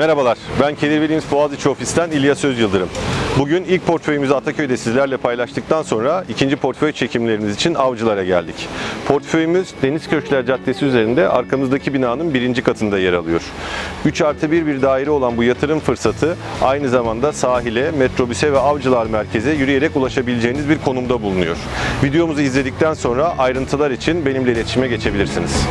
Merhabalar, ben Kedir Williams Boğaziçi Ofis'ten İlyas Özyıldırım. Bugün ilk portföyümüzü Ataköy'de sizlerle paylaştıktan sonra ikinci portföy çekimlerimiz için avcılara geldik. Portföyümüz Deniz Köşkler Caddesi üzerinde arkamızdaki binanın birinci katında yer alıyor. 3 artı 1 bir daire olan bu yatırım fırsatı aynı zamanda sahile, metrobüse ve avcılar merkeze yürüyerek ulaşabileceğiniz bir konumda bulunuyor. Videomuzu izledikten sonra ayrıntılar için benimle iletişime geçebilirsiniz.